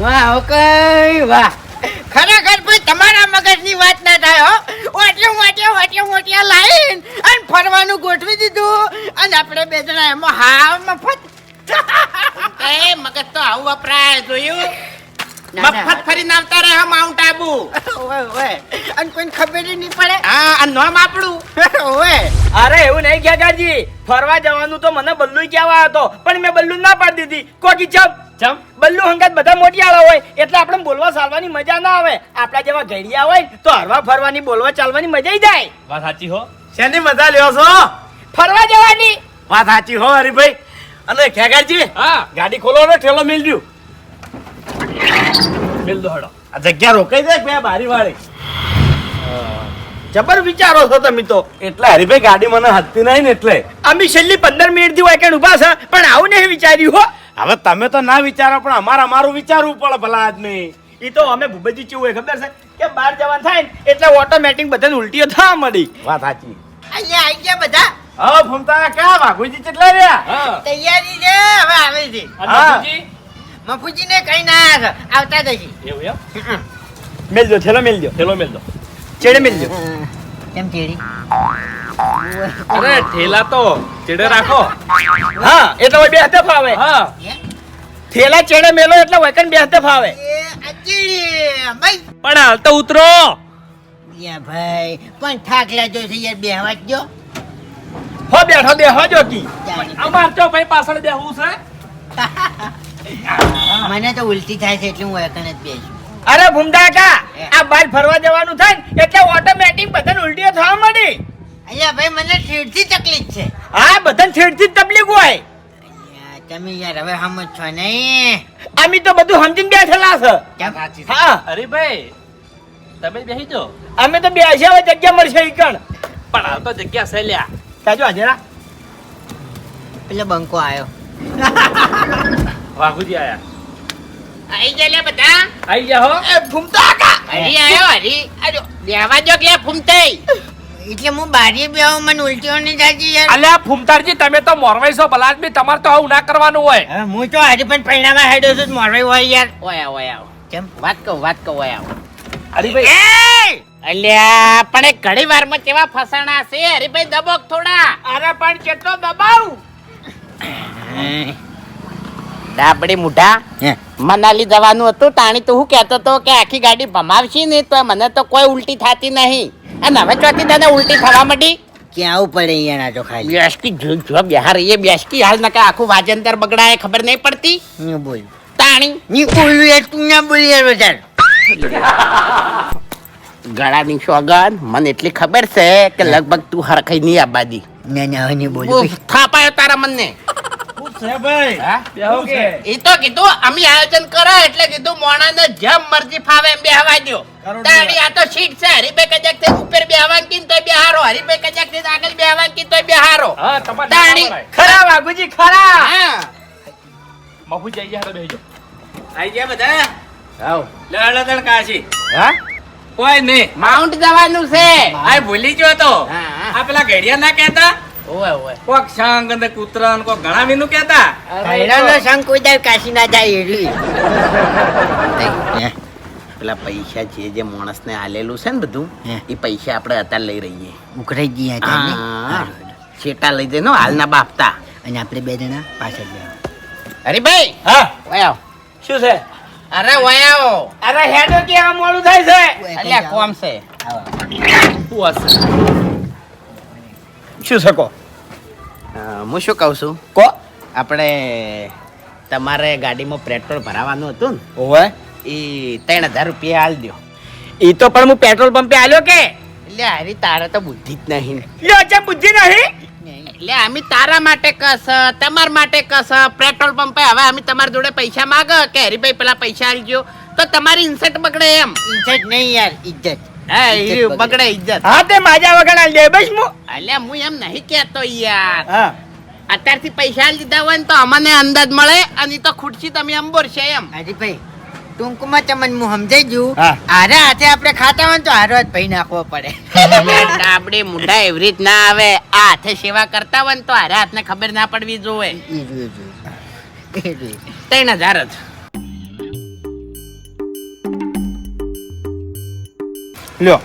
વાહ ઓકે વાહ. ખરેખર ભાઈ, તમારા મગજની વાત ના થાય, હો. વાટ્યો વાટ્યો વાટ્યો વાટ્યા લાઈન. અને ફરવાનું ગોઠવી દીધું. અને આપણે બે જણા એમાં હા મફત એ મગજ તો આવું વપરાય, જોયું. મફત ફરીને આવતા રહે માઉન્ટ આબુ. ઓવે ઓવે અને કોઈને ખબર નહીં પડે. હા આ નામ આપણું ઓવે અરે એવું નહીં ખેગાજી ફરવા જવાનું તો મને બલ્લુ કહેવા હતો પણ મેં બલ્લુ ના પાડી દીધી. કોકી ચમ. ચમ? બલ્લુ હંગાત બધા મોટિયાળા હોય એટલે આપણે બોલવા ચાલવાની મજા ના આવે. આપણા જેવા ઘડિયા હોય તો હરવા ફરવાની બોલવા ચાલવાની મજા જાય. વાત સાચી હો. શેની મજા લ્યો છો? ફરવા જવાની. વાત સાચી હો હરીભાઈ. અને ખેગાજી હા. ગાડી ખોલો ને ઠેલો મેલજો મેલ દો આ જગ્યા રોકાઈ દે બે બારી વાળી? જબર વિચારો છો તમે તો. એટલે હરીભાઈ ગાડી મને હદતી નહીં ને એટલે. અમે છેલ્લી પંદર મિનિટથી હોય કે ઊભા છે પણ આવું નહીં વિચાર્યું હો. હવે તમે તો ના વિચારો પણ અમારે અમારું વિચારવું પડે ભલા આદમી. એ તો અમે ભૂપેજી ચેવું હોય ખબર છે? કે બહાર જવાનું થાય ને એટલે ઓટોમેટિક બધાને ઉલટીઓ થવા મળી. વાત સાચી. અહીંયા આવી ગયા બધા? હા ફૂમતા કા વાઘુજી કેટલા રહ્યા? તૈયારી છે હવે આવે છે? મફુજીને કઈ ના આવતા જશે. એવું એમ? મેલજો થેલો મેલજો. થેલો મેલજો. ચેડે મેલજો. કેમ ચેડી અરે થેલા તો ચેડે રાખો. હા એટલે હોય બે હાથે ફાવે. હા. થેલા ચેડે મેલો એટલે વૈકન બે હાથે ફાવે. ભાઈ. પણ હાલ તો ઉતરો. યા ભાઈ પણ થાક લાગ્યો છે યાર બેહવા જ જો હો બેઠો બે હો જોકી અમાર તો ભાઈ પાછળ બેહવું છે. મને તો ઉલટી થાય છે એટલે હું એકન જ બેસું. અરે ભૂમદાકા આ બાર ફરવા જવાનું થાય ને એટલે ઓટોમેટિક બધાને ઉલટીઓ થવા મળી અહીંયા ભાઈ મને ઠીડથી તકલીફ છે. હા બધાને છેડથી જ તકલીફ હોય. તમે યાર હવે સમજ છો નહીં અમે તો બધું સમજીને બેઠેલા છે. કેમ? હા. અરે ભાઈ તમે બેસી જો અમે તો બેસ્યા હોય જગ્યા મળશે ઈકણ પણ આ તો જગ્યા છે લ્યા. સાચું હાજરા. પેલો બંકો આવ્યો વાઘુજી આયા. આઈ જા લે બધા? આઈ જા હો. એ ભૂમતા કા હરી આયો હરી બેહવા જો કે ફૂમતાઈ? એટલે હું બારીએ બેહું મને ઉલટીઓ નહીં થતી યાર. અલ્યા ફૂમતારજી તમે તો મોરવાઈ છો ભલા બી તમારે તો આવું ના કરવાનું હોય. હું તો હરી પણ પરિણામાં હેડો છું મોરવાઈ હોય યાર. ઓયા ઓયા કેમ? વાત કહું વાત કહું ઓયા હરીભાઈ. અલ્યા પણ એક વાર વારમાં કેવા ફસાણા છે? હરીભાઈ દબોક થોડા. અરે પણ કેટલો દબાવ? ડાબડી મુઢા. હે. મનાલી જવાનું હતું તાણી તો હું કહેતો હતો કે આખી ગાડી ભમાવશી ને તો મને તો કોઈ ઉલટી થતી નહીં. અને હવે ચોથી તને ઉલટી થવા માંડી? ક્યાં પડે અહીંયા તો ખાલી? બેસકી જો જો બિહાર એ બેસકી હાલ નકા આખું વાજંતર બગડાય ખબર નહીં પડતી? બોલ? તાણી. ની બોલું એ તું ના બોલી યાર બજાર ગળાની સોગન મને એટલી ખબર છે કે લગભગ તું હરખાઈ નહીં આબાદી. ના ના નહીં બોલું. થાપાયો તારા મનને. છે ભાઈ. બેહો કે. એ તો કીધું અમે આયોજન કરો એટલે કીધું મોણાને જેમ મરજી ફાવે એમ બેહવા દો તાણી આ તો સીટ છે હરીભાઈ કજાકથી ઉપર બેહવા કીન તોય બેહારો. હરીભાઈ કજાકથી આગળ બેહવા કીન તોય બેહારો. હા તમારે તાણી. ખરા વાઘુજી ખરા. હા. બાપુજી આઈ જા હડો બેસી આઈ ગયા બધા? આવ. લડ લડ કાશી. હા? કોઈ નહીં. માઉન્ટ જવાનું છે. આ ભૂલી ગયો તો. હા, હા. આ પેલા ઘડિયા ના કહેતા? ઓય ઓય કોક શંખ અને કૂતરા ને કોક ઘણા મીનું કહેતા? કૈરાનો સંગ કોઈ દર કાશી ના જાય એવી. પેલા પૈસા જે જે માણસને આલેલું છે ને બધું હે. એ પૈસા આપણે અત્યારે લઈ રહીએ. ઉઘરાઈ ગયા હા. છેટા લઈ જઈને હાલના બાપતા. અને આપણે બે જણા પાછળ ગયા. ભાઈ હા. ઓય શું છે? અરે ઓય અરે હેડો કે આ મોડું થાય છે. અલ્યા કોમ છે? શું હશે? શું શકો હું શું કહું છું? કો? આપણે તમારે ગાડીમાં પેટ્રોલ ભરાવાનું હતું ઓવે. એ ત્રણ હજાર રૂપિયા હાલ દો એ તો પણ હું પેટ્રોલ પંપે આલ્યો કે? એટલે હારી તારે તો બુદ્ધિ જ નહીં. લ્યો છે બુદ્ધિ નહીં? એટલે અમે તારા માટે કસ તમારા માટે કસ પેટ્રોલ પંપે હવે અમે તમારી જોડે પૈસા માગ કે હરીભાઈ પેલા પૈસા આલજો. તો તમારી ઇન્સેટ બગડે એમ. ઇજ્જત નહીં યાર ઇજ્જત. હા ઇજ્જત એ બગડે. બગડે ઇજ્જત હા તે માજા વગર આલ બસ મુ. અલ્યા હું એમ નહીં કહેતો યાર. હા. અત્યારથી પૈસા લીધા હોય ને તો અમને અંદાજ મળે અને તો ખુરશી તમે એમ હરીભાઈ ટૂંકમાં તમને હું સમજાઈ ગયું. આરે હાથે આપણે ખાતા હોય ને તો હારો જ ભાઈ નાખવો પડે. આપડે મુંડા એવી રીત ના આવે. આ હાથે સેવા કરતા હોય ને તો હારે હાથને ખબર ના પડવી જોવે. ત્રણ હજાર જ. લ્યો.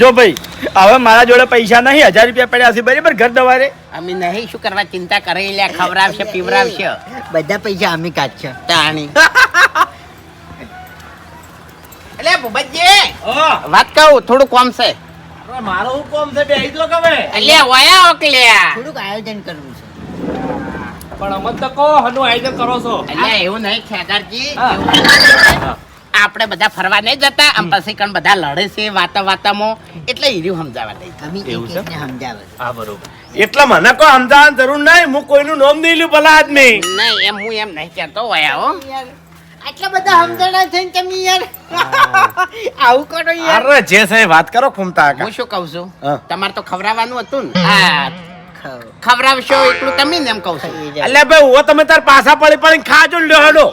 જો ભાઈ હવે મારા જોડે પૈસા નહીં હજાર રૂપિયા પડ્યા છે બરાબર ઘર દવારે? અમે નહીં શું કરવા ચિંતા કરી લે ખવડાવશે પીવડાવશે. બધા પૈસા અમે કાઢશે. તાણી. એટલે ભૂપતજી વાત કહું થોડું કોમ છે. મારો હું કોમ છે બેહી દો કમે એટલે વયા ઓકલ્યા થોડુંક આયોજન કરવું છે. પણ અમન તો કહો હનું આયોજન કરો છો. એટલે એવું નહીં. એવું આપણે બધા ફરવા નહીં જતા આમ પછી કણ બધા લડે છે વાતા વાતામાં. એટલે હીર્યું સમજાવવા નહીં તમે એવું છે? સમજાવે. હા બરોબર. એટલે મને કોઈ સમજાવવાની જરૂર નહીં. હું કોઈનું નામ નહીં લ્યું ભલા આદમી. નહીં એમ હું એમ નહીં કહેતો હોય હો. આટલા બધા સમજણા થઈને તમે યાર. આવું કરો યાર. અરે જે છે વાત કરો ખુમતા. હું શું કહું છું? તમારે તો ખવડાવવાનું હતું ને. હા. ખવડાવશો એટલું તમે એમ કહું છું. એટલે ભાઈ હું તમે તાર પાછા પડી પડી ખાજો લ્યો હેડો.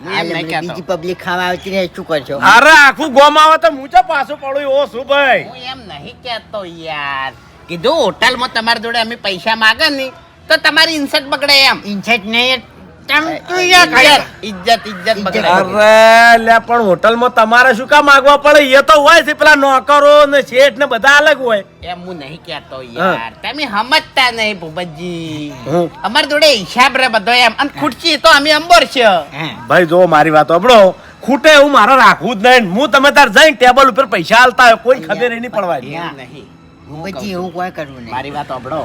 બીજી પબ્લિક ખાવા આવતી રહે શું કરશો? અરે આખું ગોમ આવે તો હું ચા પાછું પડું એવો શું ભાઈ. હું એમ નહીં કહેતો યાર. કીધું હોટલમાં તમારી જોડે અમે પૈસા માગે ને તો તમારી ઇન્સર્ટ બગડે એમ. ઇન્સર્ટ નહીં. ઇજ્જત ઇજ્જત અરે લ્યા પણ હોટલમાં તમારે શું કામ માગવા પડે? એ તો હોય છે પેલા નોકરો ને શેઠ ને બધા અલગ હોય. એમ હું નહીં કહેતો યાર. તમે સમજતા નહીં ભૂપતજી. હું? જોડે હિસાબ રે બધો એમ. અને ખુરશી તો અમે અંબર છે. ભાઈ જો મારી વાત સાંભળો. ખૂટે હું મારે રાખવું જ નહીં. હું તમે તાર જઈને ટેબલ ઉપર પૈસા હાલતા હોય કોઈ ખબર નહીં પડવાની. નહીં. એવું કોઈ કરવું મારી વાત સાંભળો.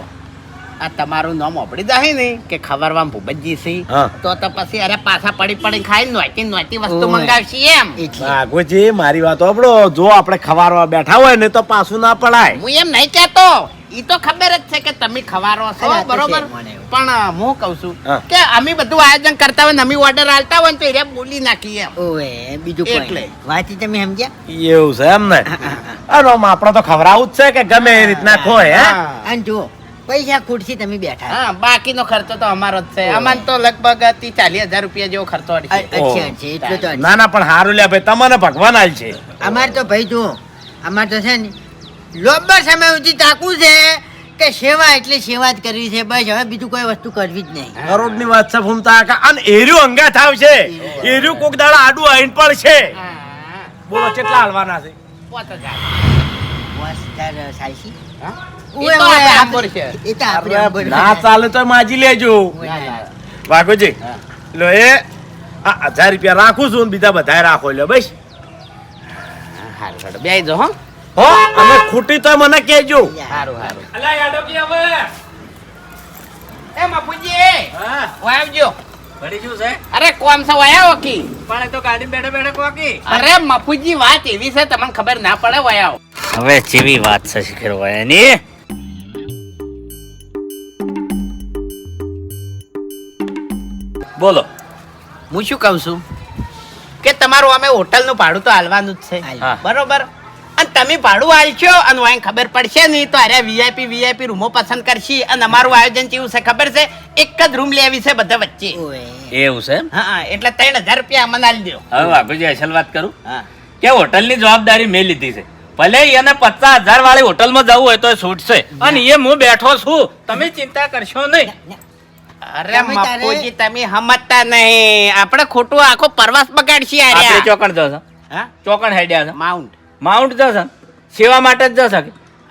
આ તમારું નામ ઓપડી જાય ને કે ખબરવા ભૂપતજી સી તો તો પછી અરે પાછા પડી પડી ખાઈ નોતી નોતી વસ્તુ મંગાવશી એમ. એટલે. મારી વાત ઓપડો જો આપણે ખવારવા બેઠા હોય ને તો પાછું ના પડાય. હું એમ નહીં કહેતો. ઈ તો ખબર જ છે કે તમે ખવારો છો બરોબર. પણ હું કઉ છું કે અમે બધું આયોજન કરતા હોય ને અમે ઓર્ડર આલતા હોય ને તો એ બોલી નાખીએ ઓએ બીજું કોઈ એટલે. વાત તમે સમજ્યા? એવું છે એમ ને અરે આપણે તો ખવરાવું જ છે કે ગમે એ રીતના ખોય હે? હા. અને જુઓ પૈસા ખુરશી તમે બેઠા. હા બાકીનો ખર્ચો તો અમારો જ છે. અમાર તો લગભગ ત્રીસ ચાલીસ હજાર રૂપિયા જેવો ખર્ચો એટલું તો ના ના પણ સારું લે ભાઈ તમને ભગવાન આલ છે. અમારે તો ભાઈ જુઓ અમારે તો છે ને લોબર સમય સુધી તાકવું છે કે સેવા એટલે સેવા જ કરવી છે. બસ હવે બીજું કોઈ વસ્તુ કરવી જ નહીં. કરોડની વાત છે ફૂમતા કાકા. અને એર્યું અંગા થાવ છે એર્યું કોક દાડા આડું આઈન પણ છે. બોલો કેટલા હાલવાના છે? પોત હજાર. બસ તાર સાઈસી. હા? ના ચાલે તો માજી લેજો. ના, ના. વાઘુજી હા. લો એ હજાર રૂપિયા રાખું છું બીજા બધા રાખો લ્યો બસ. હા, હારું, હારું. બેહી જાઓ, હો. હો અને ખૂટી તો મને કહેજો. હારું, હારું. અલા યાડો કે હવે? એ બાપુજી, ઓય આવજો. વળી શું છે? અરે કોમ છે વયા આવો પણ એ તો ગાડી બેઠે બેઠે કોકી. અરે મફુજી વાત એવી છે તમને ખબર ના પડે વયા હવે જેવી વાત છે શિખર એની? બોલો. હું શું કહું છું? કે તમારું અમે હોટલનું ભાડું તો હાલવાનું જ છે. બરોબર? અને તમે ભાડું હાલશો અને વાંઈ ખબર પડશે નહીં તો અરે વીઆઈપી વીઆઈપી રૂમો પસંદ કરશી અને અમારું આયોજન કેવું છે ખબર છે? એક જ રૂમ લેવી છે બધા વચ્ચે. એવું છે હા એટલે ત્રણ હજાર રૂપિયા અમને આલી દો. હવે બાપુજી અસલ વાત કરું? હા. કે હોટલની જવાબદારી મેં લીધી છે. ભલે એને પચાસ હજાર વાળી હોટલમાં જવું હોય તો એ છૂટશે. અને એ હું બેઠો છું. તમે ચિંતા કરશો નહીં. અરે મપ્પુજી તમે સમજતા નહીં. આપણે ખોટું આખો પરવાસ બગાડશી આપણે આર્યા. ચોકણ જશે. હા? ચોકણ હેડ્યા છે. માઉન્ટ. માઉન્ટ જશે. સેવા માટે જ જશે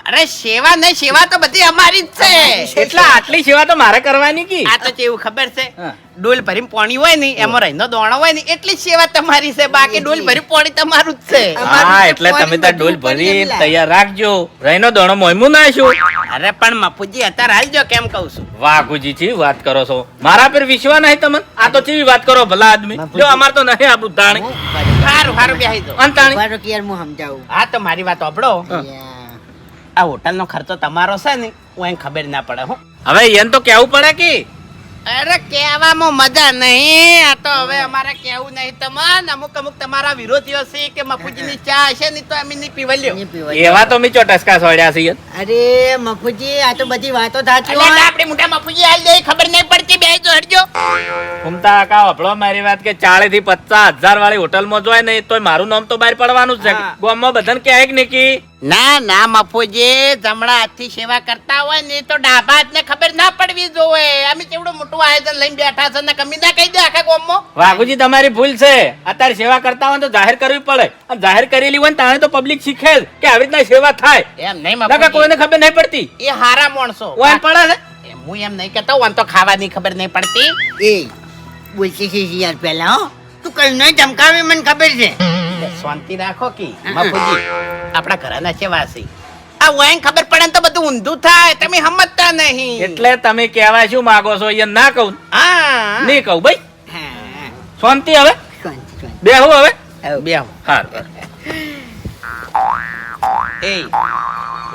અરે સેવા નહીં સેવા તો બધી અમારી જ છે. એટલે આટલી સેવા તો મારે કરવાની કી? આ તો કેવું ખબર છે. ડોલ ભરી પોણી હોય ને એમાં રહીનો દોણો હોય ને એટલી સેવા તમારી છે. બાકી ડોલ ભરી પોણી તમારું જ છે. હા એટલે તમે તો ડોલ ભરી તૈયાર રાખજો. રહીનો દોણો મોયમું નાખ્યું અરે પણ માપુજી અત્યારે હાલજો કેમ કહું છું. વાઘુજી છી વાત કરો છો. મારા પર વિશ્વા નહીં તમને? આ તો ચીવી વાત કરો ભલા આદમી. જો અમાર તો નહીં આપણું તાણી સારું સારું બેહી દો અંતાણી. કે યાર હું સમજાવું. હા તો મારી વાત સાંભળો યા. આ હોટલનો ખર્ચો તમારો છે ને હું એને ખબર ના પડે હો. હવે એને તો કેવું પડે કે? અરે કહેવામાં મજા નહીં આ તો હવે અમારે કેવું નહીં. તમને અમુક અમુક તમારા વિરોધીઓ છે કે મફુજીની ચા હશે ને તો અમે નહીં પીવા લ્યો. એવા તો મીચો ટસકા સોડ્યા છે અરે મફુજી આ તો બધી વાતો થાતી હોય. આપણે મોટા મફુજી આવી જાય ખબર નહીં પડતી બે જો હટજો. ઉમતા કાકા વફળો મારી વાત કે ચાળી થી પચાસ હજાર વાળી હોટલમાં જોય ને તોય મારું નામ તો બહાર પડવાનું જ છે. ગોમ ગામમાં બધાને કહે કે નહીં કે. ના ના મફુજી જમણા હાથથી સેવા કરતા હોય ને એ તો ડાબા હાથને ખબર ના પડવી જોવે અમે કેવડું મોટું આયોજન લઈને બેઠા છે ને કમી ના કહી દે આખા ગામમાં. વાઘુજી તમારી ભૂલ છે. અત્યારે સેવા કરતા હોય તો જાહેર કરવી પડે. અને જાહેર કરેલી હોય ને તાણે તો પબ્લિક શીખે કે આવી રીતના સેવા થાય. એમ નહીં મફુજી. કોઈને ખબર નહીં પડતી. એ હારા માણસો. ઓય પડે ને? હું એમ નહીં કહેતો હોય તો ખાવાની ખબર નહીં પડતી. એ બોલતી છે યાર પહેલા હો. તું કઈ ધમકાવી મને ખબર છે. એટલે શાંતિ રાખો કે. બાપુજી આપણા ઘરના છે વાસી આ વાઈન ખબર પડે તો બધું ઊંધું થાય. તમે સમજતા નહીં. એટલે તમે કહેવા શું માંગો છો? એ ના કહું હા. નહીં કહું ભાઈ. શાંતિ હવે? શાંતિ, શાંતિ. હવે? બેહો. હા એ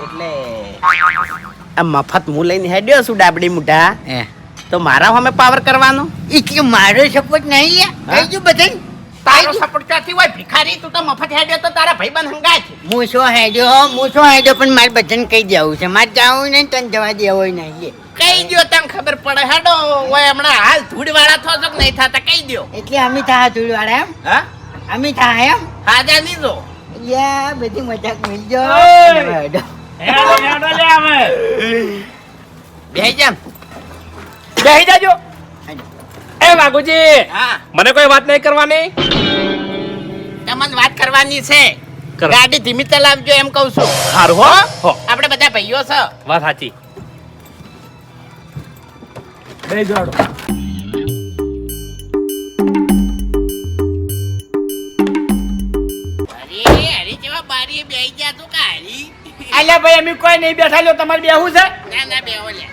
એટલે આ મફત હું લઈને હેડ્યો છું ડાબડી મુઢા. હે. તો મારા સામે પાવર કરવાનો? ઈ કે મારો સપોર્ટ નહીં યાર? કઈ જો બધાને? તારો સપોર્ટ કરતી હોય ભિખારી તું તો મફત હેડ્યો તો તારા ભાઈબંધ હંગાય છે. હું શું હેડ્યો હું? શું હેડ્યો? પણ મારે બધાને કહી દેવું છે. મારે જવું નહીં તને જવા દેવો નહીં કહી દો દ્યો તને ખબર પડે. હેડો ઓય હમણાં હાલ ધૂળ વાળા થો છો નહીં થતા? કહી દો એટલે અમે થા ધૂળવાળા એમ? હા? અમે થા એમ? હાજા જો યા બધી મજાક મિલ જો હેડો. હેડો. લે આવે બેહી જામ બેહી જાજો. એ બાગુજી હા. મને કોઈ વાત નહીં કરવાની? તમને વાત કરવાની છે. ગાડી ધીમી ચલાવજો એમ કહું છું. હારું હો. હો? આપણે બધા ભાઈઓ છે. વાત સાચી. બે જોડો બેહી ગયા તું કે હરી? અલ્યા ભાઈ અમે કોઈ નહીં બેઠા લો તમારે બેહું છે? ના ના બેહો લે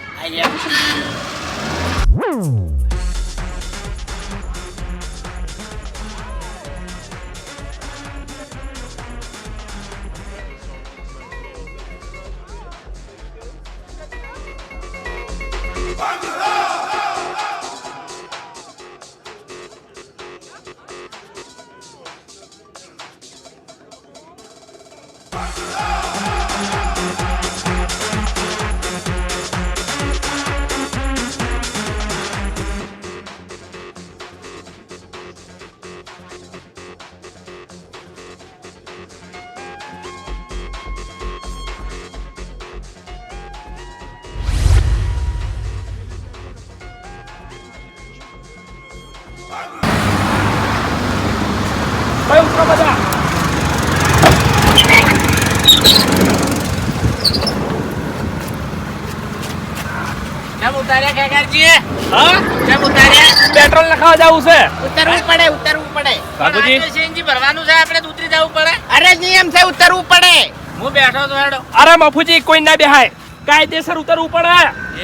ઉતાર્યા હા? કેમ ઉતાર્યા? પેટ્રોલ નખાવા જવું છે. ઉતરવું પડે ઉતરવું પડે. વાઘુજી સીએનજી ભરવાનું છે આપણે તો ઉતરી જવું પડે. અરે નિયમ છે ઉતરવું પડે. હું બેઠો તો હેડો. અરે બાપુજી કોઈ ના બેહાય. કાયદેસર ઉતરવું પડે.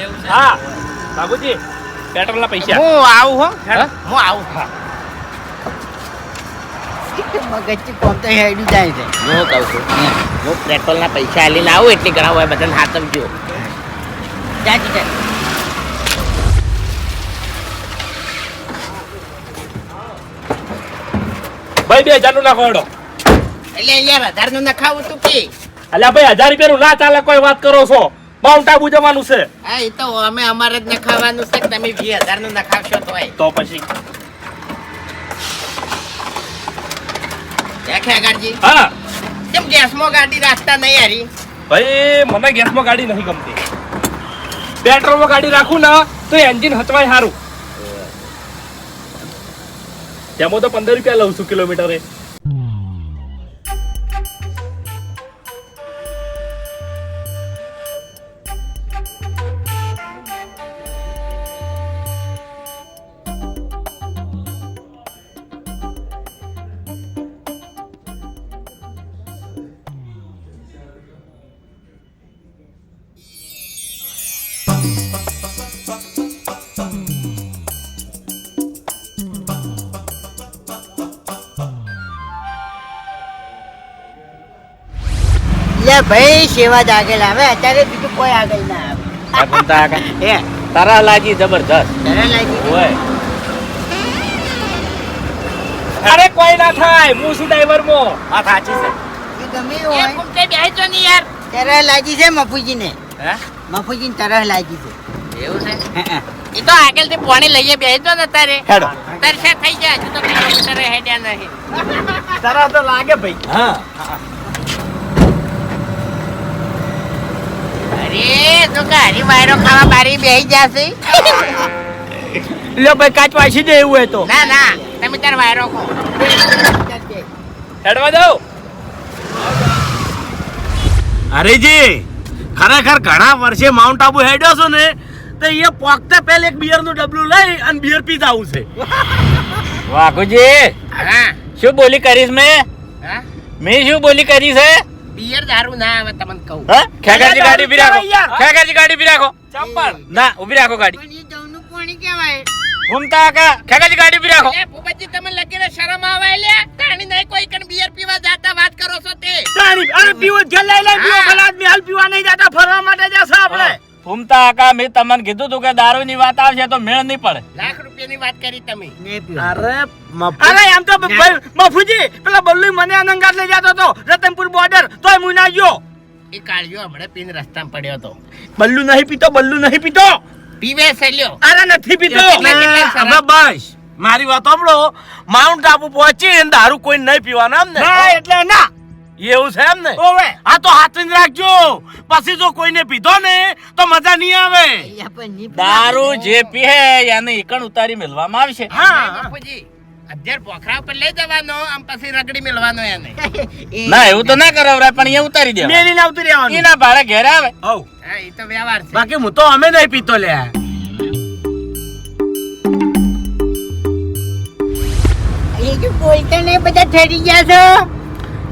એવું છે? હા. બાબુજી પેટ્રોલ ના પૈસા. હું આવું હો. હા? હું? આવું. હા. મગજથી કોમ તો હેડી જાય છે. હું કહું છું હું પેટ્રોલના પૈસા લઈને આવું એટલી ઘણા હોય બધાને હાથ જાજી જા. ભાઈ બે હજારનું નાખો હેડો. એટલે અહીંયા નું નખાવું તું કે? અલ્યા ભાઈ હજાર રૂપિયા નું ના ચાલે કોઈ વાત કરો છો? માઉન્ટ આબુ જવાનું છે. હા એ તો અમે અમારે જ નખાવાનું છે કે તમે વીસ હજારનું નખાવશો તોય તો પછી? દેખે આગળજી હા. કેમ ગેસમાં ગાડી રાખતા નહીં હારી? ભાઈ મને ગેસમાં ગાડી નહીં ગમતી. પેટ્રોલમાં ગાડી રાખું ને તો એન્જિન હચવાય સારું તેમાં તો પંદર રૂપિયા લઉં છું કિલોમીટરે. લે ભાઈ સેવા જ આગળ આવે. અત્યારે બીજું કોઈ આગળ ના આવે. આ ઘૂમતા આગળ. હે. તારા લાગી જબરજસ્ત. તને લાગી? અરે કોઈ ના થાય. હું શું ડ્રાઈવર મો. આ સાચી છે. એ ગમે એ હોય. કુમતે બેસજો નહીં યાર. તરહ લાગી છે મફુજીને? હે? મફુજીને તરહ લાગી છે. એવું છે. એ તો આગળથી પાણી લઈએ બેસજો ને તારે. હેડો. થઈ જાય તો કિલોમીટર હેડ્યા નહીં. તરત તો લાગે ભાઈ. હા. અરે તો કે હરી ખાવા બારી બેહી જાશે. લ્યો ભાઈ કાચ વાસી દે એવું હોય તો. ના ના તમે તાર વાયરો ખો. હેડવા દઉં હરીજી ખરેખર ઘણા વર્ષે માઉન્ટ આબુ હેડ્યો છો ને તો એ પોકતે પહેલે એક બિયરનું ડબલું લઈ અને બિયર પીતા આવું છે. વાઘુજી હા. શું બોલી કરીશ મેં? મેં શું બોલી કરી છે? બિયર દારૂ ના આવે તમને કહું. હે? ખેગાજી ગાડી ઊભી રાખો. ખેગાજી ગાડી ઊભી રાખો. ચંપલ. ના ઊભી રાખો ગાડી. પણ એ જવનું પાણી કહેવાય. ઘૂમતા કા ખેગાજી ગાડી ઊભી રાખો. એ ભૂપતજી તમે લગીને શરમ આવે લે તાણી નહીં કોઈ કણ બિયર પીવા જાતા વાત કરો છો તે? તાણી અરે પીવો ઘેર લઈ લઈ પીવો ભલા આદમી હાલ પીવા નહીં જતા ફરવા માટે જશે આપણે. ઘૂમતા આકા મેં તમને કીધું તું કે દારૂ ની વાત આવશે તો મેળ નહીં પડે. લાખ રૂપિયાની વાત કરી તમે. અરે અરે એમ તો મફુજી પેલા બલ્લુ મને આનંગાત લઈ જતો હતો રતનપુર બોર્ડર તોય હું ના ગયો. એ કાળિયો હમણાં પીને રસ્તામાં પડ્યો હતો. બલ્લુ નહીં પીતો બલ્લુ નહીં પીતો. પીવે છે લ્યો. અરે નથી પીતો. કેટલા બસ. મારી વાત સાંભળો. માઉન્ટ આબુ પહોંચી દારૂ કોઈ નહીં પીવાના એમ ને એટલે ના. એવું છે એમ ને? ઓવે. આ તો હાથવીને રાખજો. પછી જો કોઈને પીધો ને તો મજા નહીં આવે. દારૂ જે પીએ એને એકણ ઉતારી મેલવામાં આવશે. હા. અત્યારે પોખરા ઉપર લઈ જવાનો આમ પછી રગડી મેળવાનો એને. ના એવું તો ના કરાવરાય પણ એ ઉતારી દે મેલી ના ઉતરી આવવાનું એના ભાડે ઘેર આવે. હવ. હા એ તો વ્યવહાર છે. બાકી હું તો અમે નહીં પીતો લ્યા એ જો બોલતા નહીં બધા ઠરી ગયા છો?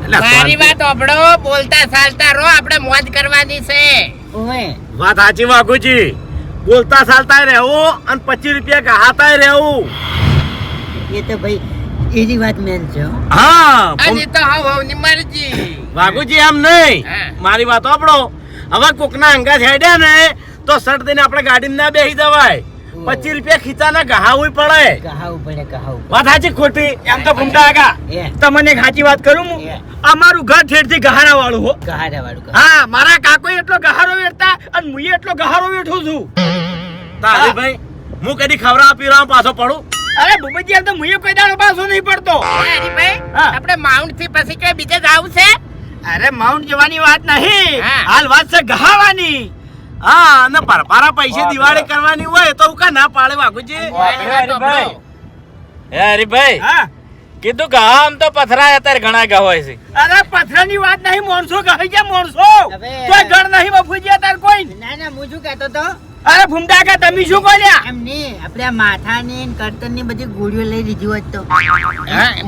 મારી વાત ઓભળો બોલતા ચાલતા રહો આપણે મોજ કરવાની છે. વાત સાચી વાઘુજી. બોલતા ચાલતા રહેવું અને પચીસ રૂપિયા ગાતા રહેવું. એ તો ભાઈ એની વાત મેન છે હા. આજે તો હાવ હવની મરજી. વાઘુજી એમ નહીં. મારી વાત સાંભળો. હવે કોકના અંગા છેડ્યા ને તો શર્ટ દઈને આપણે ગાડીમાં ના બેસી જવાય. પચીસ રૂપિયા ખીચાના ગહાવું પડે. ગહાવું પડે ગહાવું વાત સાચી ખોટી? એમ તો ભૂમતા આગા. તમને સાચી વાત કરું હું? અમારું ઘર ઠેરથી ગહારા વાળું હો. કહાડા વાળું હા મારા કાકો એટલો ગહારો વેઠતા અને હું એટલો ગહારો વેઠું છું. તારી ભાઈ હું કદી ખવરા આપી રહ્યો પાછો પડું? અરે ભૂપતજી એમ તો મુએ કોઈ દાડો પાછો નહીં પડતો. હા. આપણે માઉન્ટથી પછી કઈ બીજે જવું છે? અરે માઉન્ટ જવાની વાત નહીં. હા. હાલ વાત છે ગહાવાની. હા અને પરપારા પૈસે દિવાળી કરવાની હોય તો કા ના પાડે વાઘુજી. હે હરીભાઈ. કીધું કે આમ તો પથરા અત્યારે ઘણા ગવાય છે. અરે પથરાની વાત નહીં મોણસો કહી ગયા મોણસો. કોઈ ઘર નહીં બફુજી અત્યારે કોઈ. ના ના હું શું કહેતો તો અરે ભૂમડા કા તમે શું બોલ્યા? એમ નહીં આપણે આ માથાની ને કર્તનની બધી ગોળીઓ લઈ લીધી હોત તો.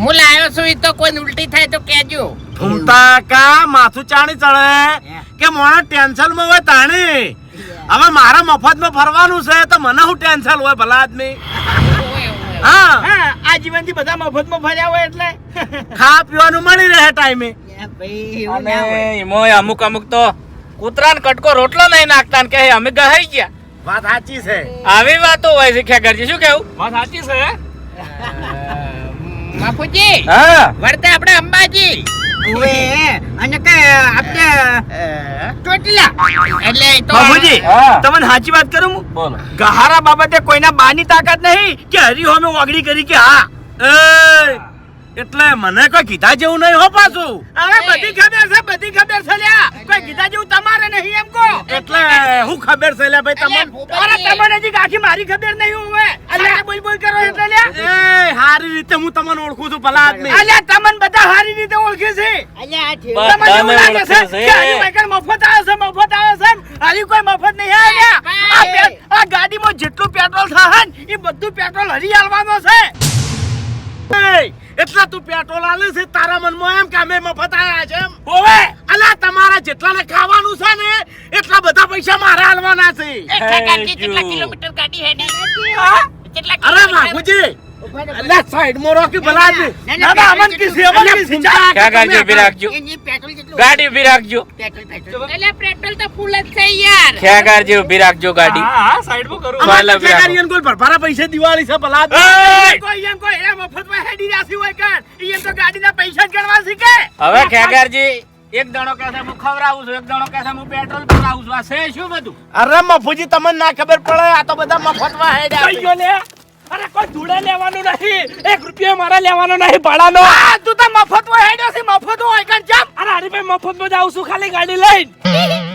હું? લાયો છું ઈ તો કોઈ ઉલટી થાય તો કેજો ભૂમતા કા માથું ચાણી ચડે. કે મોણા ટેન્શનમાં હોય તાણી. હવે મારા મફતમાં ફરવાનું છે તો મને શું ટેન્શન હોય ભલા આદમી. હા. હા આ જીવનથી બધા મફતમાં ફર્યા હોય એટલે. ખા પીવાનું મળી રહે ટાઈમે. અને અમુક અમુક તો કૂતરાને કટકો રોટલો નહીં નાખતા કે અમે ગહાઈ ગયા. વાત સાચી છે. આવી વાતો હોય છે ખેગરજી. શું કેવું વાત સાચી છે. બાપુજી હા. વર્તે આપણે અંબાજી. ઓવે અને કે આપણે ચોટીલા. એટલે તો બાબુજી તમને સાચી વાત કરું હું? બોલો. ગહારા બાબતે કોઈના બાની તાકાત નહીં કે હરી હોમે વાગડી કરી કે હા. એ એટલે મને કોઈ કીધા જેવું નહીં હો પાછું. અરે બધી ખબર છે બધી ખબર છે લ્યા. કોઈ કીધા જેવું તમારે નહીં એમ કો એટલે હું ખબર છે લ્યા ભાઈ તમને? અરે તમને જી આખી મારી ખબર નહીં હોય અલ્યા. બોલ બોલ કરો એટલે લ્યા. એ હારી રીતે હું તમને ઓળખું છું ભલા આદમી. અલ્યા તમને બધા સારી રીતે ઓળખે છે. અલ્યા આ તમને એવું લાગે છે ઓળખે છે. કે હરી મેકર મફત આવે છે મફત આવે છે હરી કોઈ મફત નહીં આવે આ આ ગાડીમાં જેટલું પેટ્રોલ થાય એ બધું પેટ્રોલ હરી આલવાનો છે. એટલા તું પેટ્રોલ આલે છે તારા મનમાં એમ કે અમે મફત આયા છે એમ ઓવે અલા તમારા જેટલાને ખાવાનું છે ને એટલા બધા પૈસા મારા હાલવાના છે કેટલા કિલોમીટર ગાડી હેડી? કેટલા અરે કિલોમીટર? બાપુજી ઊભા રહો, અલા સાઈડમાં રોકી ભલા ના, ના ના અમન કી સેવા અમન સિંચા જા. ખેગરજી ઊભી રાખજો? એની પેટ્રોલ કેટલું ગાડી ઊભી રાખજો. Petrol petrol. એટલે પેટ્રોલ તો ફૂલ જ છે યાર. ખેગરજી ઊભી રાખજો ગાડી? હા હા સાઈડમાં કરો. અમારે અમારા લવ રાખો. કોલ ભરભરા પૈસા દિવાળી છે ભલા કોઈ એમ કોઈ એ મફતમાં હેડી રાસી હોય કાન ઈ તો ગાડી ગાડીના પૈસા જ ગણવા શીખે. હવે ખેગરજી એક દાડો કહે છે હું ખવરાવું છું. એક દાડો કહે છે હું પેટ્રોલ ભરાવું છું. આ છે શું બધું? અરે મફુજી તમને ના ખબર પડે આ તો બધા મફતમાં હેડ્યા. કઈયો લે અરે કોઈ ધૂળે લેવાનું નહીં. એક રૂપિયા મારા લેવાનો નહીં ભાડાનો. આ તું તો હોય હેડ્યો છે મફત હોય કાન ચમ? અરે હરીભાઈ મફતમાં જાઉં છું ખાલી ગાડી લઈને.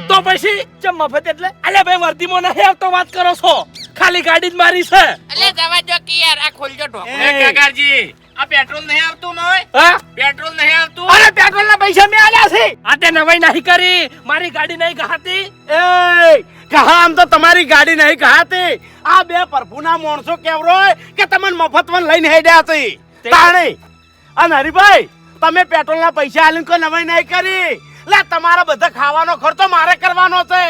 તો પછી ચમ મફત એટલે? અલે ભાઈ વર્ધીમાં નહીં આવતો વાત કરો છો. ખાલી ગાડી જ મારી છે. અલે જવા દો કે યાર આ ખોલજો ઢોકળું. એ કાકાજી આ પેટ્રોલ નહીં આવતું મોય. હા? પેટ્રોલ નહીં આવતું. અરે પેટ્રોલ ના પૈસા મેં આલ્યા છે. આ તે નવાઈ નહીં કરી. મારી ગાડી નહીં કહાતી એ કહા આમ તો તમારી ગાડી નહીં કહાતી આ બે પ્રભુના માણસો કેવરોય કે તમને મફતમાં લઈને હેડ્યા હતી તાણે. અને હરીભાઈ તમે પેટ્રોલના પૈસા આલીને કોઈ નવાઈ નહીં કરી. લે તમારા બધા ખાવાનો ખર્ચો મારે કરવાનો છે.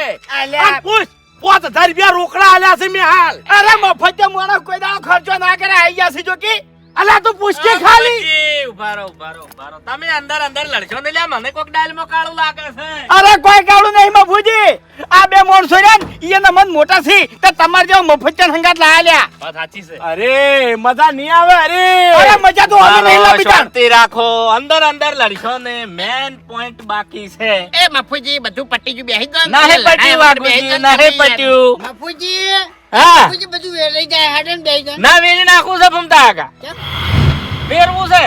પૂછ પાંચ હજાર રૂપિયા રોકડા આલ્યા છે મેં હાલ. અરે મફત માણસ કોઈ દાડો ખર્ચો ના કરે આઈ ગયા છે જો કે. અલ્યા તું પૂછ કે ખાલી. ઉભારો ઊભા રહો, ઊભા રહો, ઊભા રહો. તમે અંદર અંદર લડશો ને લ્યા મને કોક ડાયલમાં કાળું લાગે છે. અરે કોઈ કાળું નહીં મફુજી. આ બે માણસો રે ઈ મન મોટા છે. તે તમાર જેવો મફત હંગાત લાયા વાત સાચી છે. અરે મજા નહીં આવે અરે. અરે મજા તો અમે નહીં લાવી શાંતિ રાખો. અંદર અંદર લડશો ને મેન પોઈન્ટ બાકી છે. એ મફુજી બધું પટી ગયું બેહી ગયું ને. નાહે પટ્યું બાપુજી ને નાહે. પટ્યું. બાપુજી હા. બાપુજી બધું વેરાઈ જાય હાડે ને ના વેરી નાખું છે ભમતા આગા. ફેરવું છે.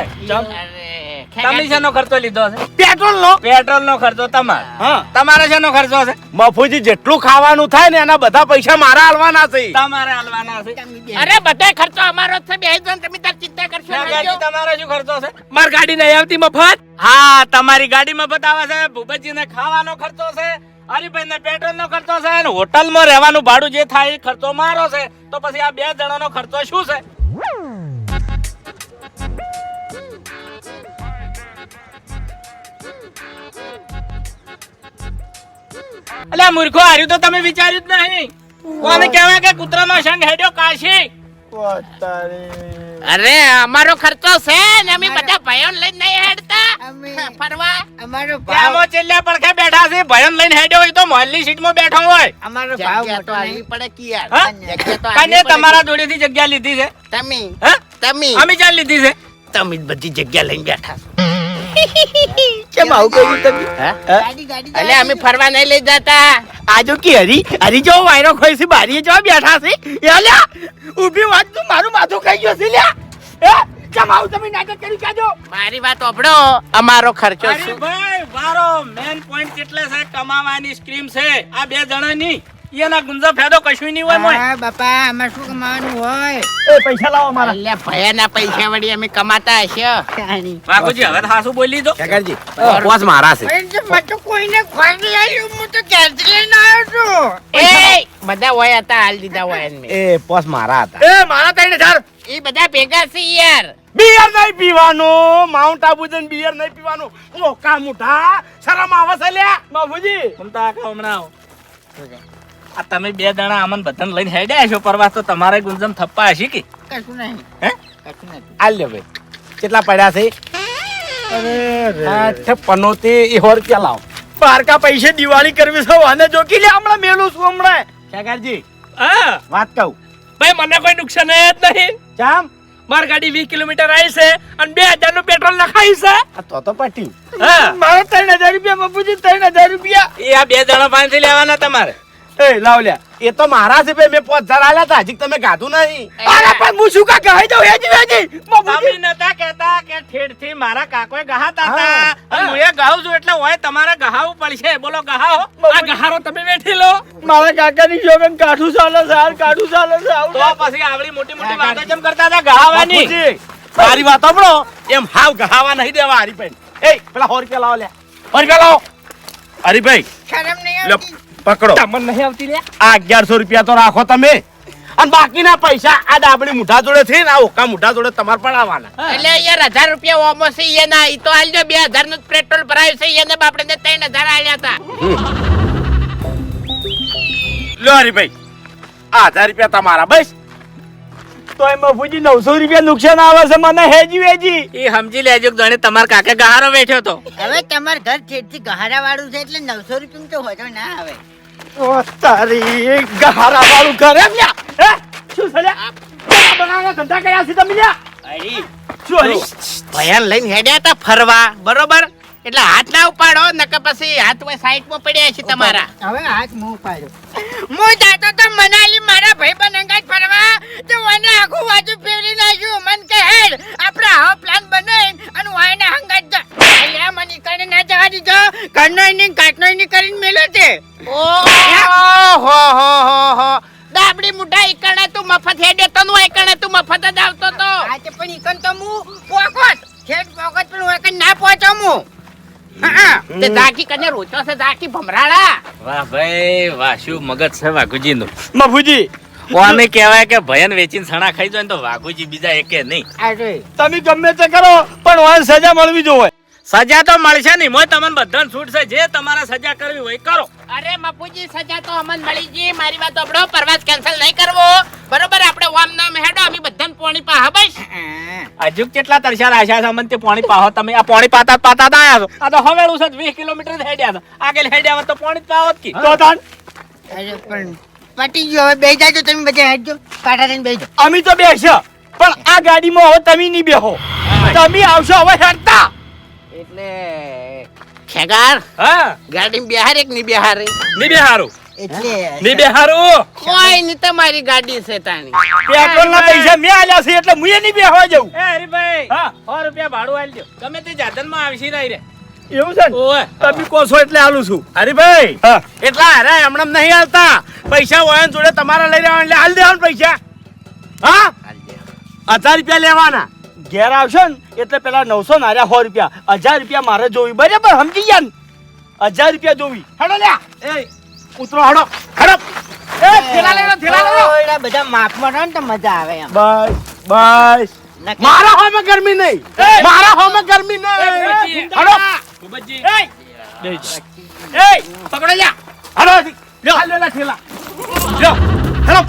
તમે શેનો ખર્ચો લીધો છે? પેટ્રોલ નો? પેટ્રોલ નો ખર્ચો તમારો. હા. તમારે શેનો ખર્ચો છે? મફુજી જેટલું ખાવાનું થાય ને એના બધા પૈસા મારા આલવાના છે. તમારે હાલવાના છે. અરે બધાય ખર્ચો અમારો જ છે. બે ને તમે તાર ચિંતા કરશો નહીં તમારો શું ખર્ચો છે? મારી ગાડી નહીં આવતી મફત? હા તમારી ગાડીમાં બતાવે છે. ભૂપતજી ને ખાવાનો ખર્ચો છે. હરિભાઈ ને પેટ્રોલ નો ખર્ચો છે અને હોટલમાં રહેવાનું ભાડું જે થાય એ ખર્ચો મારો છે. તો પછી આ બે જણાનો ખર્ચો શું છે? અલ્યા મૂર્ખો, હાર્યું તો તમે વિચાર્યું જ નહીં. કોને કહેવાય કે કૂતરાનો શંખ હેડ્યો કાશી? અરે અમારો ખર્ચો છે ને અમે બધા ભાઈઓને લઈને નહીં હેડતા. ફરવા. અમારો ભાવ ચેલ્લા પડખે બેઠા છે ભયન લઈને હેડ્યો હોય તો મોહલ્લી સીટમાં બેઠો હોય. અમારો ભાવ મોટો નહીં. પડે કે યાર. જગ્યા તો કને તમારા જોડેથી જગ્યા લીધી છે? તમે હા? તમે અમે ચાલ લીધી છે? તમે જ બધી જગ્યા લઈને બેઠા છો. કેમ આવું કર્યું તમે? હા? ગાડી ગાડી એટલે અમે ફરવા નહીં લઈ જતા. આજો કે હરી? હરી જો વાયરો ખોઈ છે બારીએ જો બેઠા છે. એ લ્યા ઊભી વાત તું મારું માથું ખાઈ ગયો છે લ્યા. એ કેમ આવું તમે નાટક કરી કાજો મારી વાત ઓભળો અમારો ખર્ચો શું? ભાઈ મારો મેન પોઈન્ટ એટલે છે કમાવાની સ્કીમ છે. આ બે જણાની. એના ગુંજા ફેદો કશું નહીં હોય મોય. બાપા આમાં શું કમાવાનું હોય? એ પૈસા લાવો મારા એટલે ભયાના પૈસા વળી અમે કમાતા હશે. બાપુજી હવે હાસુ બોલી દો કાકાજી પોસ મારા છે. મેં તો કોઈને ખોઈ નહીં આવ્યું હું તો ક્યાંથી ના આવ્યો છું. એ! બધા હોય હતા હાલ દીધા હોય એ પોસ મારા હતા. એ મારા તઈને ચાર એ બધા ભેગા છે યાર. બિયર નહીં પીવાનું માઉન્ટ આબુ જઈને બિયર નહીં પીવાનું. મોકા મુઠા શરમ આવે છે લ્યા. બાબુજી મમતા આખા હમણાં આવો. આ તમે બે જણા આમન બધાને લઈને હેડ્યા છો પરવાસ તો તમારે ગુંજમ થપ્પા હશે કે? કશું નહીં. હે? કશું ભાઈ. કેટલા પડ્યા છે? અરે પનોતી એ હોર રૂપિયા લાવ? પારકા પૈસે દિવાળી કરવી છે અને જોકી લે હમણાં મેલું છું હમણાં. કાકાજી હા. વાત કહું. ભાઈ મને કોઈ નુકસાન જ નહીં. જામ? માર ગાડી 20 કિલોમીટર આવી છે અને બે હજારનું પેટ્રોલ નખાય છે. આ તો તો પટ્યું. હા. મારા ત્રણ હજાર રૂપિયા બાપુજી ત્રણ હજાર રૂપિયા. એ આ બે જણા પાસેથી લેવાના તમારે. એ લાવ લ્યા એ તો મારા છે ભાઈ મેં પાંચ હજાર આલ્યા હતા હજી તમે ગાધું નહીં. અરે પણ હું શું કા કહી દઉં? હેજી હેજી તમે નતા કહેતા કે ઠેઠથી મારા કાકોએ ગહાતા હતા અને હું એ ગાઉં છું એટલે હોય તમારે ગહાવું પડશે. બોલો ગહાઓ. આ ગહારો તમે બેઠી લો. મારા કાકાની શોગન કાઠું ચાલે સાર કાઠું ચાલે સાર તો પછી આવડી મોટી મોટી વાતો જેમ કરતા હતા ગહાવાની? મારી વાત સાંભળો. એમ હાવ ગહાવા નહીં દેવા હરીભાઈ. એ પેલા સો રૂપિયા લાવો લે સો રૂપિયા લાવો. હરીભાઈ શરમ નહીં આવતી. પકડો. તમને નહીં આવતી લે. આ અગિયારસો રૂપિયા તો રાખો તમે. અને બાકીના પૈસા આ ડાબડી મુઠા જોડે થઈ ને આ ઓકા મુઠા જોડે તમારે આવવાના. એટલે યાર હજાર રૂપિયા ઓમો છે એ ના એ તો આલજો બે હજારનું પેટ્રોલ ભરાયું છે એને બાપડે ને ત્રણ હજાર આલ્યા હતા. લો હરીભાઈ આ હજાર રૂપિયા તમારા બસ. તો એમાં બાપુજી નવસો રૂપિયા નુકસાન આવે છે મને હેજી હેજી એ સમજી લેજો કે જાણે તમારા ગહારો બેઠ્યો તો. હવે તમાર ઘર છેડથી ગહારા વાળું છે એટલે નવસો રૂપિયા તો હોતો ના આવે. ઓ તારી ગહારા વાળું ઘરે એમ લ્યા. હે? શું છે લ્યા? બનાવવાના ધંધા કર્યા છે તમે લ્યા? શું હરી ભયાન લઈને હેડ્યા તા ફરવા બરોબર? એટલે હાથ ના ઉપાડો નકર પછી હાથ સાઈડમાં પડ્યા છે તમારા. હવે હાથ મું પાડ્યો હું જાતો તો મનાલી મારા ભાઈ ભાઈબંધ અંગાજ ફરવા? તો મને આખું વાજુ ફેરવી નાખ્યું. મન કે હેડ આપણે આવો પ્લાન બનાવીને અને વાયને અંગાજ જા એટલે મને કને ના જવા દીધો. કનો ની કાટનો ની કરીને મેલો છે ઓ હો હો હો. હો દાબડી મુઢા એકણે તું મફત હેડે તનું એકણે તું મફત જ આવતો તો. આજે પણ ઈકન તો હું પોકત છેડ પોકત પણ હું એકણ ના પહોંચો હું તે ઝાકી કને રોચો છે ઝાકી ભમરાડા વાહ ભાઈ વાહ શું મગજ છે વાઘુજી નું મફુજી કોને કહેવાય કે ભયન વેચીને સણા ખાઈ જાય ને તો વાઘુજી બીજા એકે નહીં. તમે ગમે તે કરો પણ વાન સજા મળવી જોઈએ સજા તો મળશે નહીં. મોય તમને બધાને છૂટ છે. જે તમારે સજા કરવી હોય કરો. અરે બાપુજી સજા તો અમન મળી ગઈ. મારી વાત આપણો પ્રવાસ કેન્સલ નહીં કરવો. બરોબર? આપણે ઓમ નામ હેડો. અમે બધાને પોણી પા બસ. હજુ કેટલા તરસ્યા રાખ્યા છે અમને તે પોણી પાહો? તમે આ પોણી પાતા પાતા આયા છો. આ તો હવેળું છે વીસ કિલોમીટર હેડ્યા છો. આગળ હેડ્યા હોય તો પોણી જ કી. તો તાન. અરે પણ પટી ગયો. હવે બેસી જાજો. તમે બધા હેડજો. પાટા થઈને બેસી જાઓ. અમે તો બેસ્યો પણ આ ગાડીમાં હવે તમે નહીં બેહો. તમે આવશો. હવે હેડતા. એટલે ખેગાર? હા. ગાડી બિહાર એક ની બિહાર. ની બિહારો. એટલે ની બિહારો. કોઈ ની તમારી ગાડી છે તાણી. પેટ્રોલ ના પૈસા મે આલ્યા છે એટલે મુએ નહીં બેહવા જવું. એ હરીભાઈ હા. 100 રૂપિયા ભાડું આલજો ગમે તે જાતનમાં આવશી રહી રે. એવું છે ને? ઓય. તમે છો એટલે આલું છું. હરીભાઈ હા. એટલા અરે હમણાં નહીં આવતા પૈસા હોય જોડે તમારા લઈ લેવા એટલે હાલ દેવાનું પૈસા. હા? હજાર રૂપિયા લેવાના. ઘેર આવશો ને એટલે પેલા નવસો નાર્યા સો રૂપિયા. હજાર રૂપિયા મારે જોવી બરાબર સમજી ગયા ને? હજાર રૂપિયા જોવી. હડો લ્યા. એ ઉતરો હડો. હડો. એ થેલા લેલો થેલા લેલો બધા માથમાં રહો ને તો મજા આવે એમ. બસ બસ. મારા હોમે ગરમી નહીં. મારા હોમે ગરમી નહીં. હડો. ભૂપતજી. એ એ પકડો લ્યા. હડો. લ્યો. હાલ લેલા થેલા લ્યો. હડો.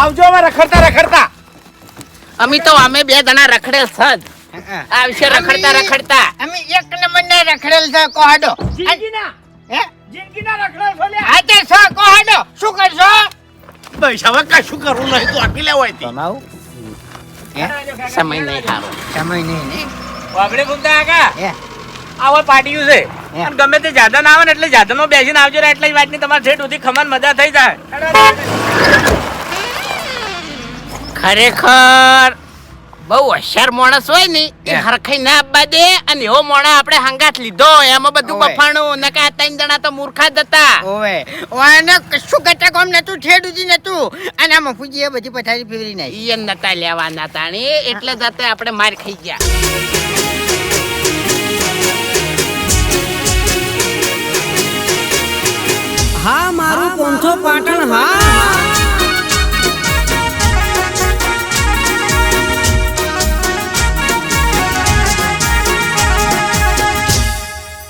આવજો હવે રખડતા રખડતા. અમે તો અમે બે જણા રખડેલ છ આ આવશે રખડતા રખડતા. અમે એક નંબરના રખડેલ છે કોહાડો. જિંદગીના. હે? જિંદગીના રખડા છો લ્યા. હા તે છો કોહાડો. શું કરશો? પૈસા હવે શું કરવું નહીં તો આટલી લેવો હતી કમાવું? સમય નહીં હારો સમય નહીં ને વાપરે ફૂંકતા આગા? આવો આ છે. અને ગમે તે જાદન આવે ને એટલે જાદનમાં બેસીને આવજો ને એટલે વાતની તમારે છેટ સુધી ખમણ મજા થઈ જાય. ખરેખર બહુ હોશિયાર માણસ હોય ને એ હરખાઈ ના આપવા દે અને એવો મોણા આપણે હંગાત લીધો એમાં બધું. બફાણું નકા આ ત્રણ જણા તો મૂર્ખા જ હતા. ઓવે. ઓને કશું ગટા ઓમ નતું ઉધી નતું અને આમાં ફૂજી એ બધી પથારી ફેરવી નાખી. ઈ નતા લેવાના તાણી એટલે જાતે આપણે માર ખાઈ ગયા. હા મારું પોંથો પાટણ હા.